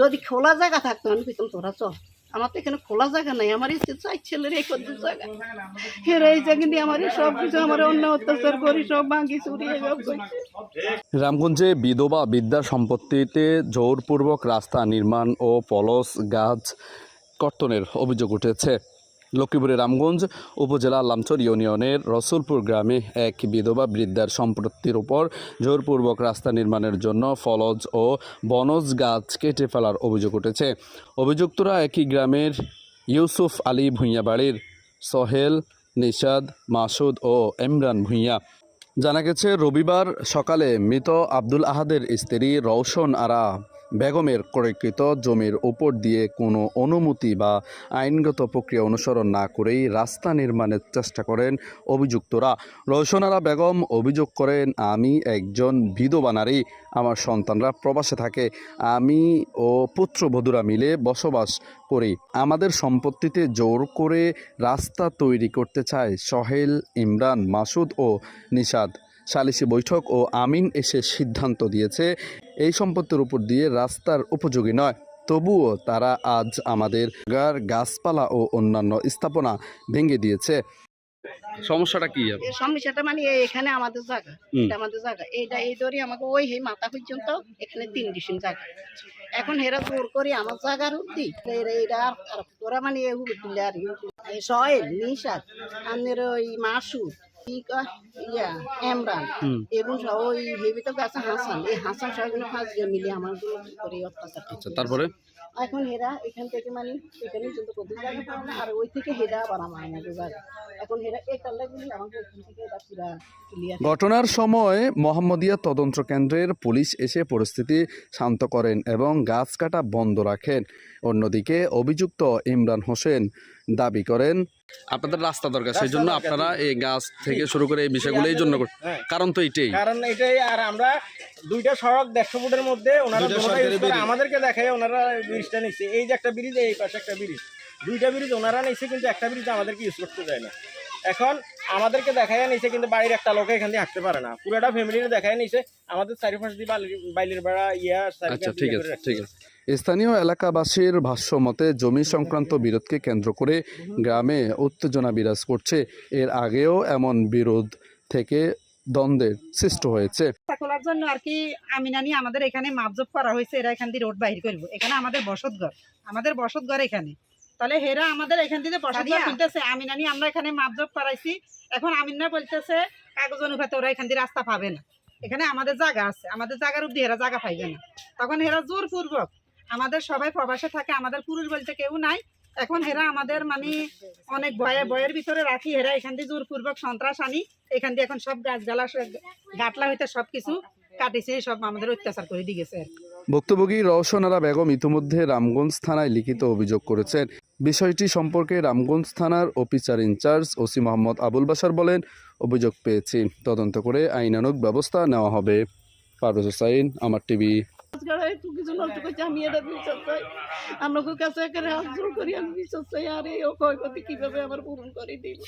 যদি খোলা জায়গা থাকতো, আমি কইতাম, তোরা চল আমার তো এখানে খোলা জায়গা নাই, আমার ইচ্ছে চাই ছেলের এই কত জায়গা। হের এই জায়গা দিয়ে আমার সব কিছু, আমার অন্য অত্যাচার করি, সব ভাঙি চুরি রামগঞ্জে বিধবা বিদ্যা সম্পত্তিতে জোরপূর্বক রাস্তা নির্মাণ ও পলস গাছ কর্তনের অভিযোগ উঠেছে। লক্ষ্মীপুরের রামগঞ্জ উপজেলা লামচর ইউনিয়নের রসুলপুর গ্রামে এক বিধবা বৃদ্ধার সম্পত্তির উপর জোরপূর্বক রাস্তা নির্মাণের জন্য ফলজ ও বনজ গাছ কেটে ফেলার অভিযোগ উঠেছে। অভিযুক্তরা একই গ্রামের ইউসুফ আলী ভূঁইয়া বাড়ির সোহেল, নিশাদ, মাসুদ ও এমরান ভূঁইয়া। জানা গেছে, রবিবার সকালে মৃত আব্দুল আহাদের স্ত্রী রওশন আরা বেগমের ক্রয়কৃত জমির উপর দিয়ে কোনো অনুমতি বা আইনগত প্রক্রিয়া অনুসরণ না করেই রাস্তা নির্মাণের চেষ্টা করেন অভিযুক্তরা। রওশন আরা বেগম অভিযোগ করেন, আমি একজন বিধবা নারী, আমার সন্তানরা প্রবাসে থাকে। আমি ও পুত্রবধূরা মিলে বসবাস করি। আমাদের সম্পত্তিতে জোর করে রাস্তা তৈরি করতে চায় সহেল ইমরান, মাসুদ ও নিষাদ সালিসি বৈঠক ও আমিন এসে সিদ্ধান্ত দিয়েছে এই সম্পত্তির উপর দিয়ে রাস্তার উপযোগী নয়। তবুও তারা আজ আমাদের গার গাছপালা ও অন্যান্য স্থাপনা ভেঙে দিয়েছে। সমস্যাটা কি? সমস্যাটা মানে এখানে আমাদের জায়গা। এটা আমাদের জায়গা। এইটা এই ধরে আমাকে ওই হে মাথা পর্যন্ত এখানে তিন ডিসিম জায়গা। এখন হেরা জোর করে আমার জায়গার উঠতি এইটা আর তোরা মানে এ হুবি তুলে আর এই সয়েল নিশাদ আনের ওই মাসু কি কয় ইয়া এমরান হুম। এগুলো ওই হেবি তো হাসান। এই হাসান সবগুলো পাঁচ জন মিলে আমার করে অত্যাচার আচ্ছা তারপরে? এখন হেরা এখান থেকে মানে এখানে কিন্তু কত জায়গা পাবো না আর ওই থেকে হেরা আবার আমার জায়গা এখন হেরা এই কাল্লাগুলি আমাকে এখান থেকে এটা পুরা ক্লিয়ার ঘটনার সময় মোহাম্মদিয়া তদন্ত কেন্দ্রের পুলিশ এসে পরিস্থিতি শান্ত করেন এবং গাছ কাটা বন্ধ রাখেন। অন্যদিকে অভিযুক্ত ইমরান হোসেন দাবি করেন। আপনাদের রাস্তা দরকার সেই জন্য আপনারা এই গাছ থেকে শুরু করে এই বিষয়গুলো এই জন্য হ্যাঁ। কারণ তো এইটাই। কারণ এটাই আর আমরা দুইটা সড়ক দেড়শো ফুটের মধ্যে ওনারা। আমাদেরকে দেখায় ওনারা ব্রিজটা নিচ্ছে এই যে একটা ব্রিজ এই পাশে একটা ব্রিজ। দুইটা ব্রিজ ওনারা নিচ্ছে কিন্তু একটা ব্রিজ আমাদেরকে ইউজ করতে দেয় না। এখন আমাদেরকে দেখায় নিছে কিন্তু বাড়ির একটা লোক এখান দিয়ে হাঁটতে পারে না। পুরোটা ফ্যামিলির দেখায় নিছে আমাদের চারিপাশ দিয়ে বালির বাইলের বেড়া ইয়া আচ্ছা ঠিক আছে ঠিক আছে। স্থানীয় এলাকাবাসীর ভাষ্য মতে জমি সংক্রান্ত বিরোধকে কেন্দ্র করে গ্রামে উত্তেজনা বিরাজ করছে। এর আগেও এমন বিরোধ থেকে দ্বন্দ্বের সৃষ্টি হয়েছে। খোলার জন্য আর কি আমিনানি আমাদের এখানে মাপজব করা হয়েছে এরা এখান দিয়ে রোড বাহির করব। এখানে আমাদের বসত ঘর আমাদের বসত ঘর এখানে। তাহলে হেরা আমাদের এখান থেকে বসত ঘর তুলতেছে আমিনানি আমরা এখানে মাপজব করাইছি। এখন আমিনা বলতেছে কাগজ অনুপাতে ওরা এখান দিয়ে রাস্তা পাবে না। এখানে আমাদের জায়গা আছে আমাদের জায়গার অব্দি হেরা জায়গা পাইবে না। তখন হেরা জোরপূর্বক আমাদের সবাই প্রবাসে থাকে, আমাদের পুরুষ বলতে কেউ নাই। এখন হেরা আমাদের মানে অনেক ভয়ে ভয়ের ভিতরে রাখি, হেরা এখান দিয়ে জোরপূর্বক সন্ত্রাস আনি। এখান দিয়ে এখন সব গাছগালা গাটলা হইতে সব কিছু কাটিছে, সব আমাদের অত্যাচার করে দিয়ে গেছে। ভুক্তভোগী রওশনারা বেগম ইতিমধ্যে রামগঞ্জ থানায় লিখিত অভিযোগ করেছেন। বিষয়টি সম্পর্কে রামগঞ্জ থানার officer in charge OC Mohammad Abul Basar বলেন, অভিযোগ পেয়েছি। তদন্ত করে আইনানুগ ব্যবস্থা নেওয়া হবে। পারভেজ হোসাইন আমার টিভি। আজকাল কিছু নষ্ট করছে বিশ্বাস চাই আমরা কাছে একেবারে করি, আমি বিশ্বাস চাই আর এই ক্ষয়ক্ষতি কীভাবে আমার পূরণ করে দিল।